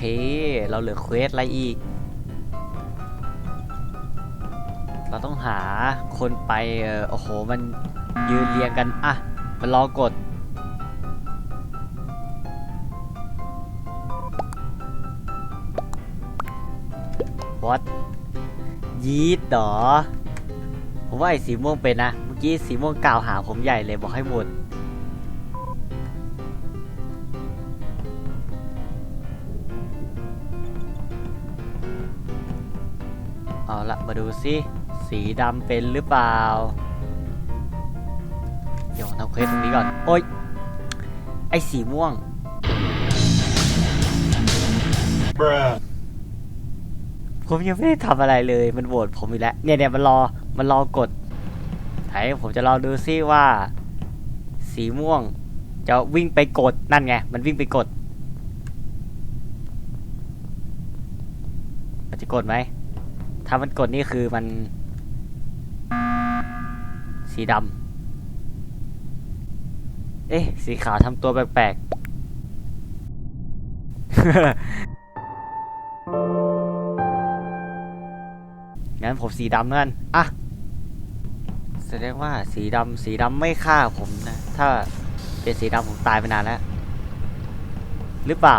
เค เราเหลือเควสอะไรอีก เราต้องหาคนไปโอ้โห มันยืนเรียงกัน อะมันรอกด what ยีดเหรอ ผมว่าไอ้สีม่วงเป็นนะ เมื่อกี้สีม่วงกล่าวหาผมใหญ่เลยบอกให้หมด เอาละมาดูสิสีดำเป็นหรือเปล่า เดี๋ยวทำเควสตรงนี้ก่อน โอ๊ยไอสีม่วง ผมยังไม่ได้ทำอะไรเลย มันโหวตผมอีกแล้ว เนี่ยเนี่ยมันรอ มันรอกดไหนผมจะลอดูซิว่า สีม่วง จะวิ่งไปกด นั่นไง มันวิ่งไปกด มันจะ กดไหม ถ้ามันกดนี่คือมัน สีดำ เอ๊ะ สีขาวทำตัวแปลกๆ งั้นผมสีดำแล้วกันอะ แสดงว่าสีดำสีดำไม่ฆ่าผมนะ ถ้าเป็นสีดำผมตายไปนานแล้ว หรือเปล่า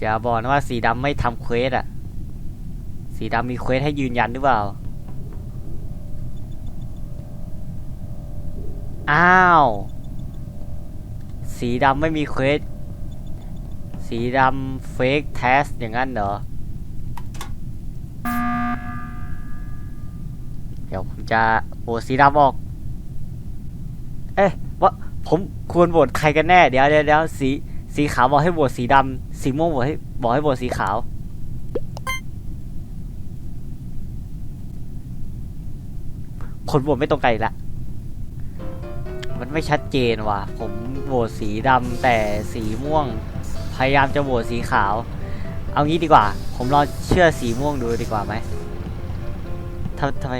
อย่าบอกนะว่าสีดำไม่ทำเควสอะ สีดำมีเควสให้ยืนยันหรือเปล่า อ้าว สีดำไม่มีเควส สีดำเฟกเทสอย่างนั้นเหรอ เดี๋ยวผมจะโหวตสีดำออก เอ๊ะว่าผมควรโหวตใครกันแน่เดี๋ยวเดี๋ยวเดี๋ยวสีสีขาวบอกให้โหวตสีดำสีม่วงบอกให้บอกให้โหวตสีขาว คนโหวตไม่ตรงกันอีกแล้วมันไม่ชัดเจนว่ะ ผมโหวตสีดำแต่สีม่วง พยายามจะโหวตสีขาว เอางี้ดีกว่า ผมลองเชื่อสีม่วงดูดีกว่าไหมถ้าทำไม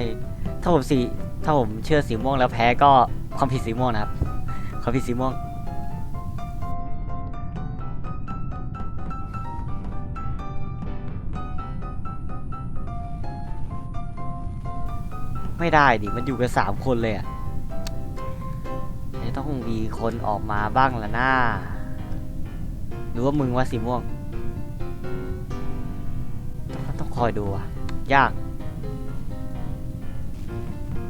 ถ้าผมสีถ้าผมเชื่อสีม่วงแล้วแพ้ก็ความผิดสีม่วงนะครับ ความผิดสีม่วง ไม่ได้ดิ มันอยู่กันสามคนเลยอะต้องมีคนออกมาบ้างละหน้า หรือว่ามึงว่าสีม่วงต้องต้องคอยดูอะยาก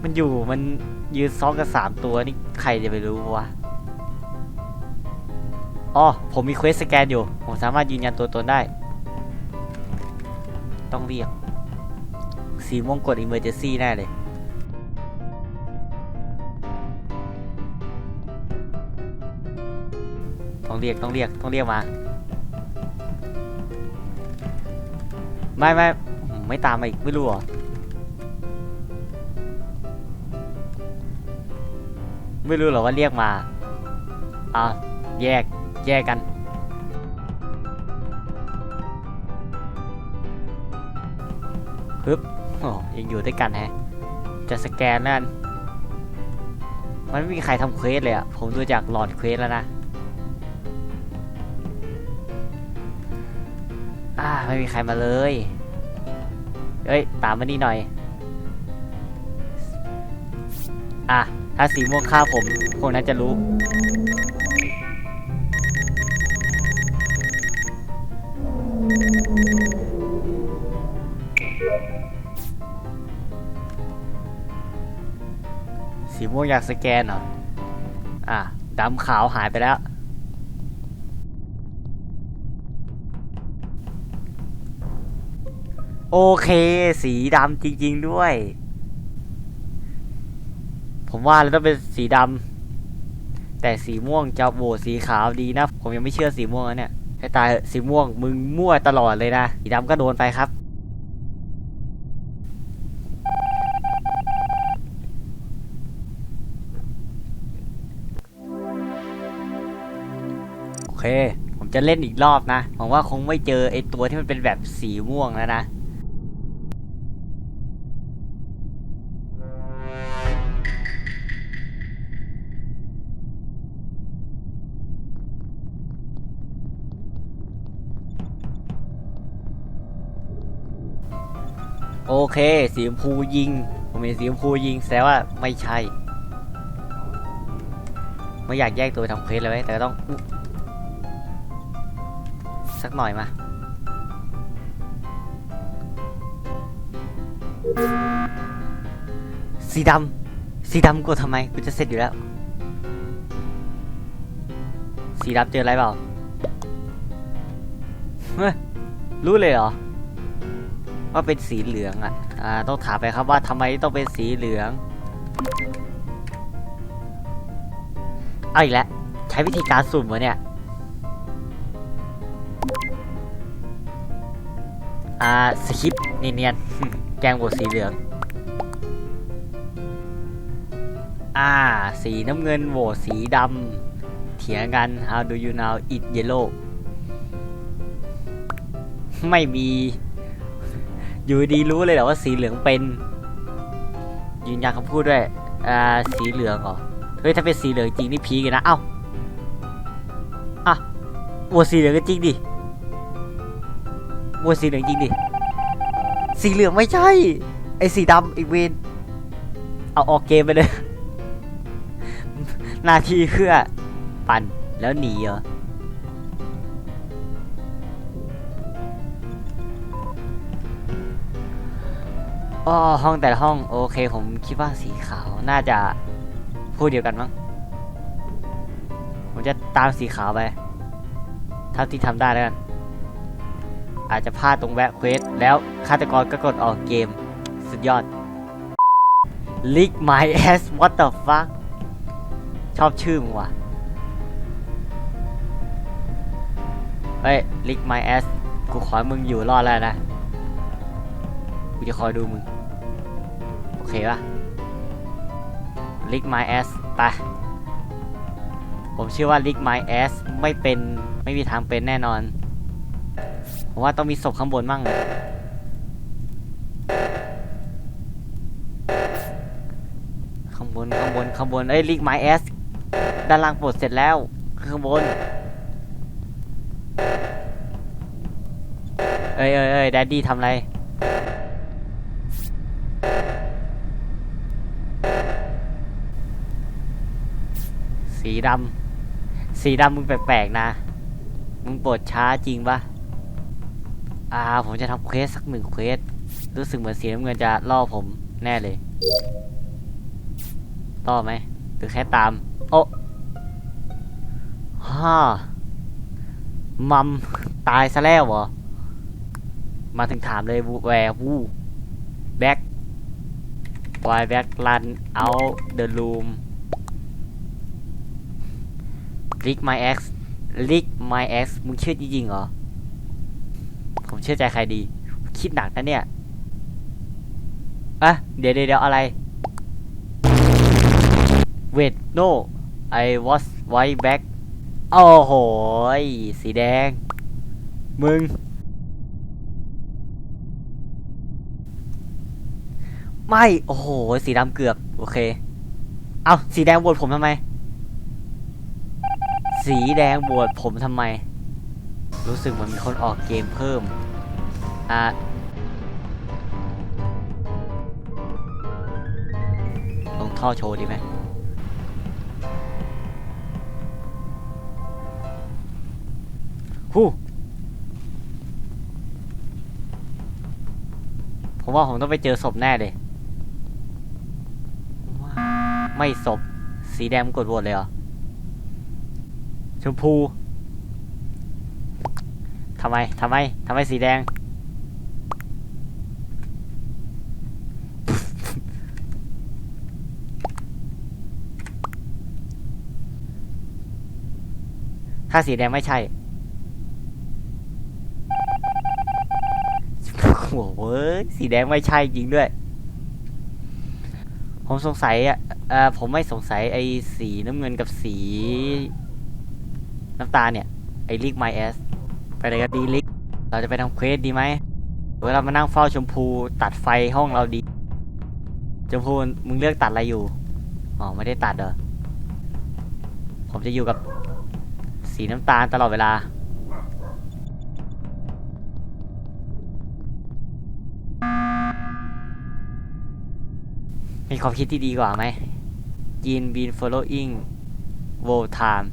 มันอยู่มันยืนซ้อมกันสามตัวนี่ใครจะไปรู้วะอ๋อ ผมมีเควสสแกนอยู่ ผมสามารถยืนยันตัวตนได้ ต้องเรียก สีม่วงกด Emergency แน่เลย เรียกต้องเรียกต้องเรียกมา ไม่ไม่ไม่ตามมาอีกไม่รู้หรอไม่รู้หรอว่าเรียกมาอ่าแยกแยกกัน ปึ๊บโอ้ยังอยู่ด้วยกันแฮะ จะสแกนนั่น มันไม่มีใครทำเควสเลยอะผมดูจากหลอดเควสแล้วนะ อ่าไม่มีใครมาเลยเอ้ยตามมานี่หน่อย อะ ถ้าสีม่วงฆ่าผมพวกนั้นจะรู้ สีม่วงอยากสแกนเหรอ อะดำขาวหายไปแล้ว โอเค สีดำจริง ๆด้วย ผมว่าแล้วต้องเป็นสีดำแต่สีม่วงจะโหวตสีขาวดีนะ ผมยังไม่เชื่อสีม่วงนะเนี่ยให้ตายสีม่วงมึงมั่วตลอดเลยนะ สีดำก็โดนไปครับ โอเค ผมจะเล่นอีกรอบนะหวังว่าคงไม่เจอไอตัวที่มันเป็นแบบสีม่วงแล้วนะ โอเค สีชมพูยิง ผมเห็นสีชมพูยิงแสดงว่าไม่ใช่ ไม่อยากแยกตัวทำเควสเลยเว้แต่ต้อง สักหน่อยมา สีดำสีดำกดทำไม กูจะเสร็จอยู่แล้ว สีดำเจออะไรเปล่า เฮ้ย รู้เลยเหรอ ว่าเป็นสีเหลืองอะอ่าต้องถามไปครับว่าทำไมต้องเป็นสีเหลืองเอาอีกแล้วใช้วิธีการสุ่มวะเนี่ยอ่าสคริปเนียนๆแกงบทสีเหลืองอ่า สีน้ำเงินโหวตสีดำเถียงกัน how do you now it yellow ไม่มี อยู่ดีรู้เลยเหรอว่าสีเหลืองเป็น ยืนยันคำพูดด้วยอ่าสีเหลืองเหรอเฮ้ยถ้าเป็นสีเหลืองจริงนี่พีกันนะเอ้าอะโหวตสีเหลืองก็จริงดิโหวตสีเหลืองจริงดิสีเหลืองไม่ใช่ไอ้สีดำอีกเวนเอาออกเกมไปเลย หน้าที่เพื่อปั่นแล้วหนีเหรอ อ๋อห้องแต่ละห้อง โอเค ผมคิดว่าสีขาวน่าจะพูดเดียวกันมั้งผมจะตามสีขาวไปเท่าที่ทำได้แล้วกัน อาจจะพลาดตรงแวะเควสแล้วฆาตกรก็กดออกเกม สุดยอด Lick my ass what the fuck ชอบชื่อมึงว่ะเฮ้ย Lick my ass กูขอให้มึงอยู่รอดแล้วนะ กูจะคอยดูมึง โอเคปะ Lick my ass ไปผมเชื่อว่า Lick my ass ไม่เป็นไม่มีทางเป็นแน่นอน ผมว่าต้องมีศพข้างบนมั่งข้างบนข้างบนข้างบนเอ้ย Lick my ass ด้านล่างปลดเสร็จแล้วข้างบนเอ้ยเอ้ยเอ้ยแดดดี้ทำอะไร สีดำ สีดำมึงแปลกๆนะ มึงปวดช้าจริงปะอ่า ผมจะทำเควสสักหนึ่งเควส รู้สึกเหมือนสีน้ำเงินจะล่อผมแน่เลยล่อไหมหรือแค่ตาม โอ้ฮ่ามัม ตายซะแล้วเหรอ มาถึงถามเลยแวร์วู วายแบ็กรันเอาเดอะรูมลิก my ex ลิก my ex มึงเชื่อจริงๆเหรอ ผมเชื่อใจใครดี คิดหนักนะเนี่ยอะเดี๋ยวเดี๋ยวอะไร wait no I was white back โอ้โหยสีแดง มึง ไม่ โอ้โห สีดำเกือบ โอเค เอาสีแดงบวชผมทำไม สีแดงบวชผมทำไม รู้สึกเหมือนมีคนออกเกมเพิ่ม อะลงท่อโชว์ดีไหมฮู้ผมว่าผมต้องไปเจอศพแน่เลยว้าว ไม่ศพ สีแดงกดโหวตเลยเหรอ ชมพู ทำไม ทำไม ทำไมสีแดง ถ้าสีแดงไม่ใช่โอ้โหสีแดงไม่ใช่จริงด้วย ผมสงสัยอะเออผมไม่สงสัยไอ้สีน้ำเงินกับสี น้ำตาลเนี่ย ไอ้ลิกไมเอสไปไหนกันดีลิก เราจะไปทำเควสดีไหมหรือว่าเรามานั่งเฝ้าชมพูตัดไฟห้องเราดี ชมพูมึงเลือกตัดอะไรอยู่ อ๋อไม่ได้ตัดเหรอผมจะอยู่กับสีน้ำตาลตลอดเวลา มีความคิดที่ดีกว่าไหม Jean been following world time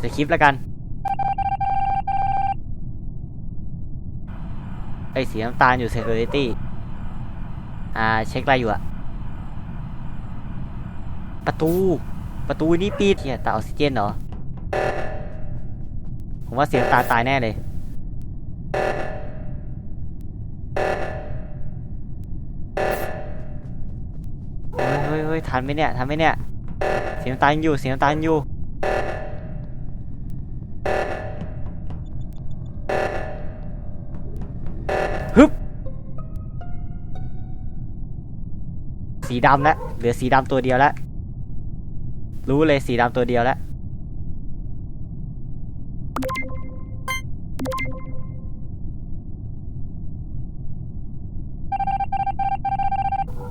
สคริปแล้วกัน ไอสีน้ำตาลอยู่ security อ่า เช็คอะไรอยู่อะประตู ประตูนี่ปิดเฮียตาออกซิเจนเหรอ ผมว่าเสียงตาตายแน่เลย เฮ้ยเฮ้ยทันไหมเนี่ย ทันไหมเนี่ย เสียงตาลอยู่ เสียงตาลอยู่ ฮึบ สีดำแล้วเหลือสีดำตัวเดียวแล้ว รู้เลยสีดำตัวเดียวแล้ว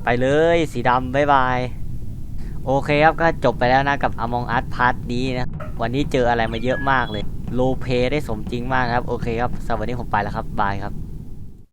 ไปเลยสีดำบายบาย โอเคครับก็จบไปแล้วนะกับ Among Us Part นี้นะ วันนี้เจออะไรมาเยอะมากเลย โลเพได้สมจริงมากครับ โอเคครับสวัสดีผมไปแล้วครับ บายครับ